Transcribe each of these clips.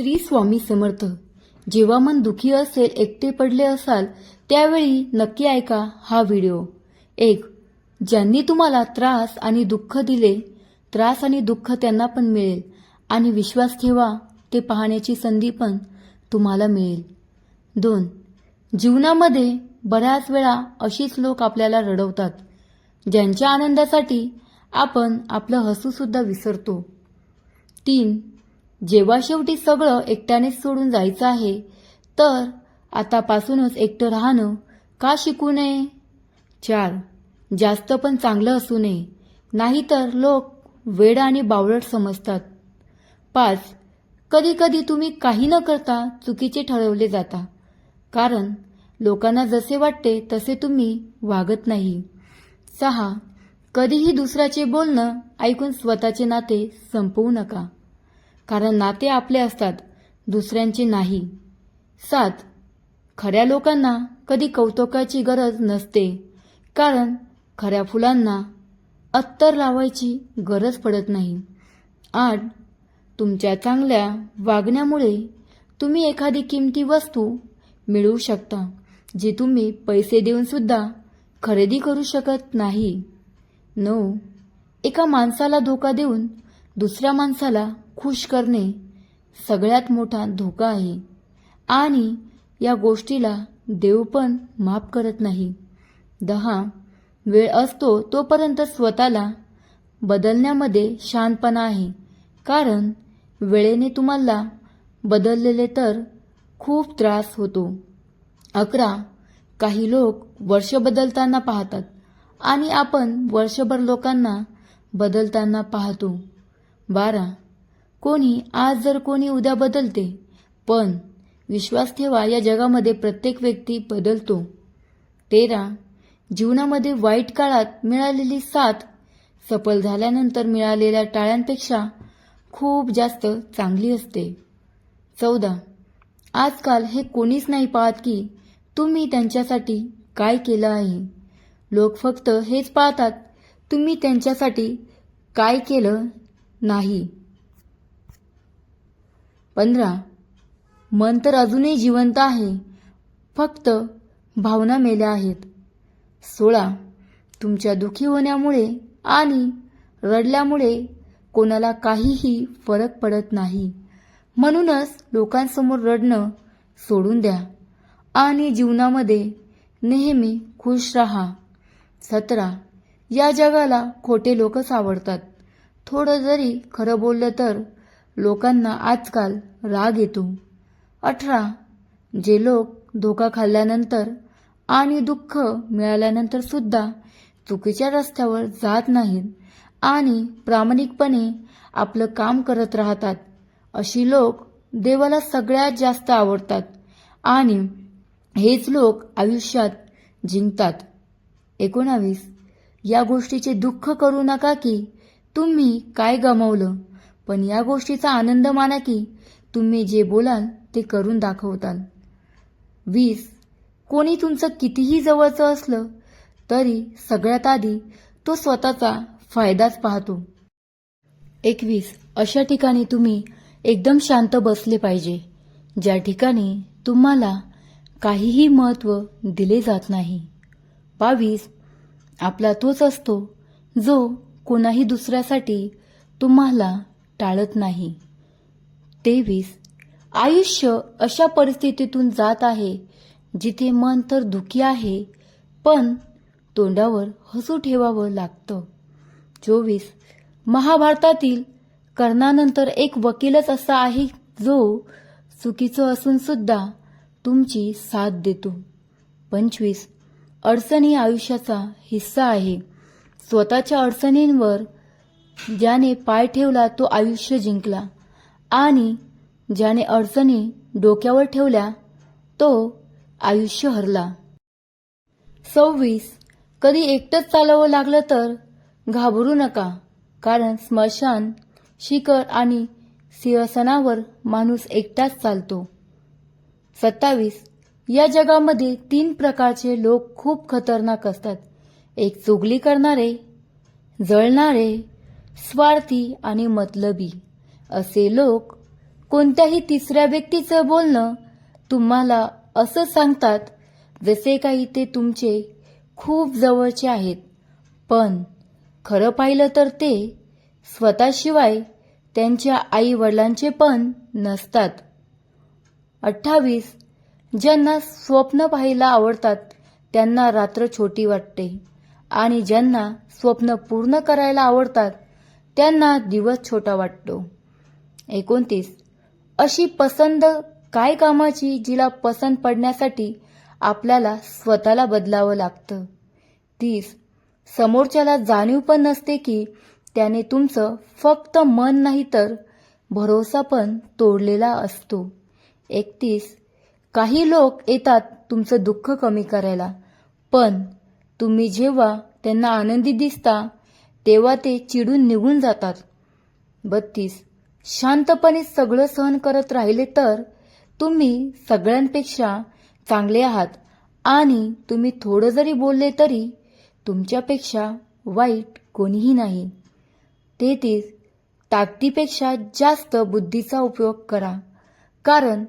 श्री स्वामी समर्थ. जेव्हा मन दुखी असेल एकटे पडले असाल त्यावेळी नक्की ऐका हा व्हिडिओ. एक ज्यांनी तुम्हाला त्रास आणि दुःख दिले त्रास आणि दुःख त्यांना पण मिळेल आणि विश्वास ठेवा ते पाहण्याची संधी पण तुम्हाला मिळेल. दोन जीवनामध्ये बऱ्याच वेळा अशीच लोक आपल्याला रडवतात ज्यांच्या आनंदासाठी आपण आपलं हसूसुद्धा विसरतो. तीन जेव्हा शेवटी सगळं एकट्यानेच सोडून जायचं आहे तर आतापासूनच एकटं राहणं का शिकू नये? चार जास्त पण चांगलं असू नये. नाहीतर लोक वेड आणि बावळट समजतात. पाच कधी कधी तुम्ही काही न करता चुकीचे ठरवले जाता. कारण लोकांना जसे वाटते तसे तुम्ही वागत नाही. सहा कधीही दुसऱ्याचे बोलणं ऐकून स्वतःचे नाते संपवू नका. कारण नाते आपले असतात दुसऱ्यांचे नाही. सात खऱ्या लोकांना कधी कौतुकाची गरज नसते कारण खऱ्या फुलांना अत्तर लावायची गरज पडत नाही. आठ तुमच्या चांगल्या वागण्यामुळे तुम्ही एखादी किमती वस्तू मिळवू शकता जी तुम्ही पैसे देऊन सुद्धा खरेदी करू शकत नाही. नऊ एका माणसाला धोका देऊन दुसऱ्या माणसाला खुश करणे सगळ्यात मोठा धोका आहे. आणि या गोष्टीला देव पण माफ करत नाही. दहा वेळ असतो तोपर्यंत स्वतःला बदलण्यामध्ये शांतपणा आहे. कारण वेळेने तुम्हाला बदललेले तर खूप त्रास होतो. अकरा काही लोक वर्ष बदलताना पाहतात आणि आपण वर्षभर लोकांना बदलताना पाहतो. बारा कोणी आज जर कोणी उद्या बदलते पण विश्वास ठेवा या जगामध्ये प्रत्येक व्यक्ती बदलतो. तेरा जीवनामध्ये वाईट काळात मिळालेली साथ सफल झाल्यानंतर मिळालेल्या टाळ्यांपेक्षा खूप जास्त चांगली असते. चौदा आजकाल हे कोणीच नाही पाहत की तुम्ही त्यांच्यासाठी काय केलं आहे. लोक फक्त हेच पाहतात तुम्ही त्यांच्यासाठी काय केलं नाही. पंधरा. मन तर अजूनही जिवंत आहे. फक्त भावना मेल्या आहेत. सोळा. तुमच्या दुखी होण्यामुळे आणि रडल्यामुळे कोणाला काहीही फरक पडत नाही. म्हणूनच लोकांसमोर रडणं सोडून द्या. आणि जीवनामध्ये नेहमी खुश राहा. सतरा. या जगाला खोटे लोकच आवडतात. थोडं जरी खरं बोललं तर लोकांना आजकाल राग येतो. अठरा जे लोक धोका खाल्ल्यानंतर आणि दुःख मिळाल्यानंतर सुद्धा चुकीच्या रस्त्यावर जात नाहीत आणि प्रामाणिकपणे आपलं काम करत राहतात अशी लोक देवाला सगळ्यात जास्त आवडतात आणि हेच लोक आयुष्यात जिंकतात. एकोणावीस या गोष्टीचे दुःख करू नका की तुम्ही काय गमावलं? पण या गोष्टीचा आनंद माना की तुम्ही जे बोलाल ते करून दाखवताल. वीस. कोणी तुमचं कितीही जवळचं असलं तरी सगळ्यात आधी तो स्वतःचा फायदाच पाहतो. एकवीस. अशा ठिकाणी तुम्ही एकदम शांत बसले पाहिजे ज्या ठिकाणी तुम्हाला काहीही महत्त्व दिले जात नाही. बावीस. आपला तोच असतो जो कोणाही दुसऱ्यासाठी तुम्हाला टाळत नाही. तेवीस आयुष्य अशा परिस्थितीतून जात आहे जिथे मन तर दुखी आहे पण तोंडावर हसू ठेवावं लागतं. चोवीस महाभारतातील कर्णानंतर एक वकीलच असा आहे जो चुकीचं असून सुद्धा तुमची साथ देतो. पंचवीस अडचणी आयुष्याचा हिस्सा आहे. स्वतःच्या अडचणींवर ज्याने पाय ठेवला तो आयुष्य जिंकला. आणि ज्याने अडचणी डोक्यावर ठेवल्या तो आयुष्य हरला. सव्वीस. कधी एकटंच चालावं लागलं तर घाबरू नका कारण स्मशान शिखर आणि सिंहसनावर माणूस एकटाच चालतो. सत्तावीस. या जगामध्ये तीन प्रकारचे लोक खूप खतरनाक असतात. एक चुगली करणारे जळणारे स्वार्थी आणि मतलबी. असे लोक कोणत्याही तिसऱ्या व्यक्तीचं बोलणं तुम्हाला असं सांगतात जसे काही ते तुमचे खूप जवळचे आहेत. पण खरं पाहिलं तर ते स्वतःशिवाय त्यांच्या आई वडिलांचे पण नसतात. अठ्ठावीस ज्यांना स्वप्न पाहायला आवडतात त्यांना रात्र छोटी वाटते आणि ज्यांना स्वप्न पूर्ण करायला आवडतात त्यांना दिवस छोटा वाटतो. एकोणतीस. अशी पसंत काय कामाची जिला पसंत पडण्यासाठी आपल्याला स्वतःला बदलावं लागतं. तीस. समोरच्याला जाणीव पण नसते की त्याने तुमचं फक्त मन नाही तर भरोसा पण तोडलेला असतो. एकतीस. काही लोक येतात तुमचं दुःख कमी करायला पण तुम्ही जेव्हा त्यांना आनंदी दिसता तेव्हा ते चिडून निघून जातात. बत्तीस. शांतपणे सगळं सहन करत राहिले तर तुम्ही सगळ्यांपेक्षा चांगले आहात आणि तुम्ही थोडं जरी बोलले तरी तुमच्यापेक्षा वाईट कोणीही नाही. तेहतीस. ताकदीपेक्षा जास्त बुद्धीचा उपयोग करा कारण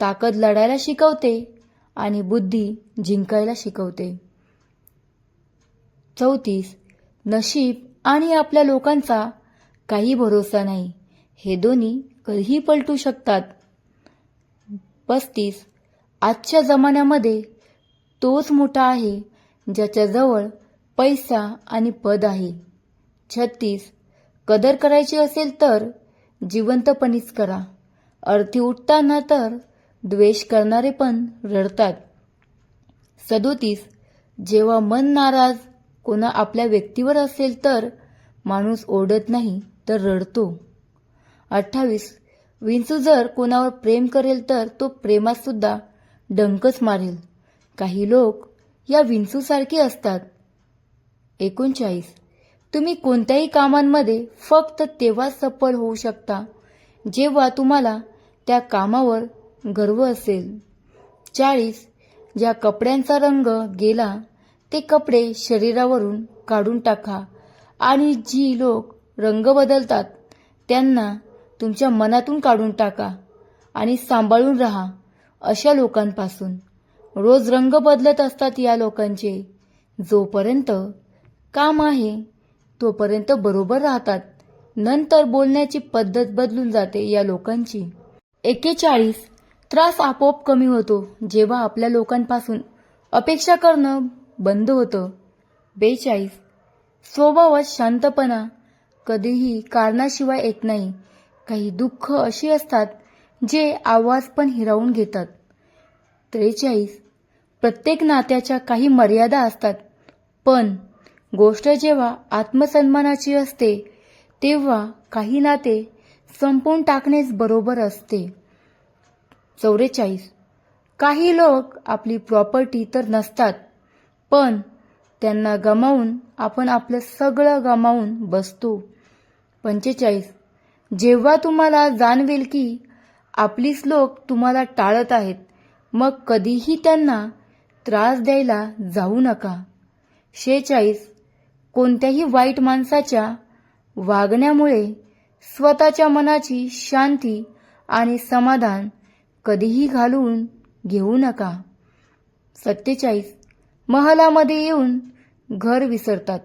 ताकद लढायला शिकवते आणि बुद्धी जिंकायला शिकवते. चौतीस. नशीब आणि आपल्या लोकांचा काही भरोसा नाही. हे दोन्ही कधीही पलटू शकतात. पस्तीस. आजच्या जमान्यामध्ये तोच मोठा आहे ज्याच्याजवळ पैसा आणि पद आहे. छत्तीस. कदर करायची असेल तर जिवंतपणीच करा. अर्थी उठताना तर द्वेष करणारे पण रडतात. सदोतीस. जेव्हा मन नाराज कोणा आपल्या व्यक्तीवर असेल तर माणूस ओढत नाही तर रडतो. अठ्ठावीस विंचू जर कोणावर प्रेम करेल तर तो प्रेमात सुद्धा डंकच मारेल. काही लोक या विंचूसारखे असतात. एकोणचाळीस तुम्ही कोणत्याही कामांमध्ये फक्त तेव्हाच सफल होऊ शकता जेव्हा तुम्हाला त्या कामावर गर्व असेल. चाळीस ज्या कपड्यांचा रंग गेला ते कपडे शरीरावरून काढून टाका. आणि जी लोक रंग बदलतात त्यांना तुमच्या मनातून काढून टाका आणि सांभाळून राहा अशा लोकांपासून. रोज रंग बदलत असतात या लोकांचे. जोपर्यंत काम आहे तोपर्यंत बरोबर राहतात. नंतर बोलण्याची पद्धत बदलून जाते या लोकांची. एकेचाळीस. त्रास आपोआप कमी होतो जेव्हा आपल्या लोकांपासून अपेक्षा करणं बंद होतं. बेचाळीस. स्वभावात शांतपणा कधीही कारणाशिवाय येत नाही. काही दुःख अशी असतात जे आवाज पण हिरावून घेतात. त्रेचाळीस. प्रत्येक नात्याच्या काही मर्यादा असतात. पण गोष्ट जेव्हा आत्मसन्मानाची असते तेव्हा काही नाते संपवून टाकणेच बरोबर असते. चौवेचाळीस काही लोक आपली प्रॉपर्टी तर नसतात पण त्यांना गमावून आपण आपलं सगळं गमावून बसतो. पंचेचाळीस. जेव्हा तुम्हाला जाणवेल की आपलीच लोक तुम्हाला टाळत आहेत मग कधीही त्यांना त्रास द्यायला जाऊ नका. शेचाळीस कोणत्याही वाईट माणसाच्या वागण्यामुळे स्वतःच्या मनाची शांती आणि समाधान कधीही घालवून घेऊ नका. सत्तेचाळीस. महालामध्ये येऊन घर विसरतात.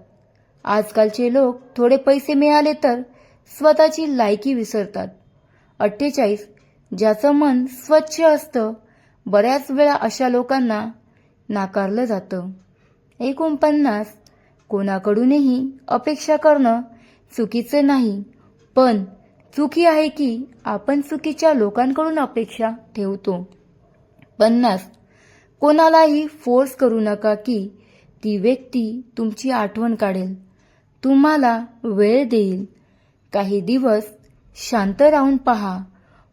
आजकालचे लोक थोडे पैसे मिळाले तर स्वतःची लायकी विसरतात. अठ्ठेचाळीस ज्याचं मन स्वच्छ असतं बऱ्याच वेळा अशा लोकांना नाकारलं जातं. एकोणपन्नास कोणाकडूनही अपेक्षा करणं चुकीचं नाही पण चुकी आहे की आपण चुकीच्या लोकांकडून अपेक्षा ठेवतो. पन्नास कोणालाही फोर्स करू नका की ती व्यक्ती तुमची आठवण काढेल. तुम्हाला वेळ देईल. काही दिवस शांत राहून पहा.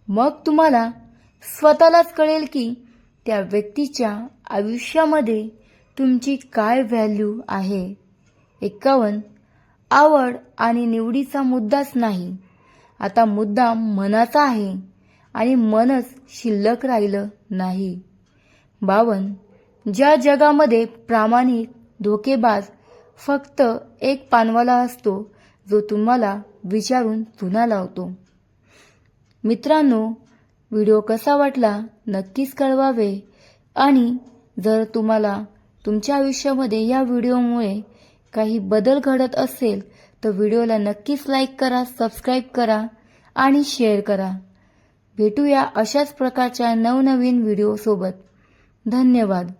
मग तुम्हाला स्वतःलाच कळेल की त्या व्यक्तीच्या आयुष्यामध्ये तुमची काय व्हॅल्यू आहे. एक्कावन्न. आवड आणि निवडीचा मुद्दाच नाही. आता मुद्दा मनाचा आहे आणि मनच शिल्लक राहिलं नाही. बावन. ज्या जगामध्ये प्रामाणिक धोकेबाज फक्त एक पानवाला असतो जो तुम्हाला विचारून चुना लावतो. मित्रांनो व्हिडिओ कसा वाटला नक्कीच कळवावे आणि जर तुम्हाला तुमच्या आयुष्यामध्ये या व्हिडिओमुळे काही बदल घडत असेल तर व्हिडिओला नक्कीच लाईक करा सबस्क्राईब करा आणि शेअर करा. भेटूया अशाच प्रकारच्या नवनवीन व्हिडिओसोबत. धन्यवाद.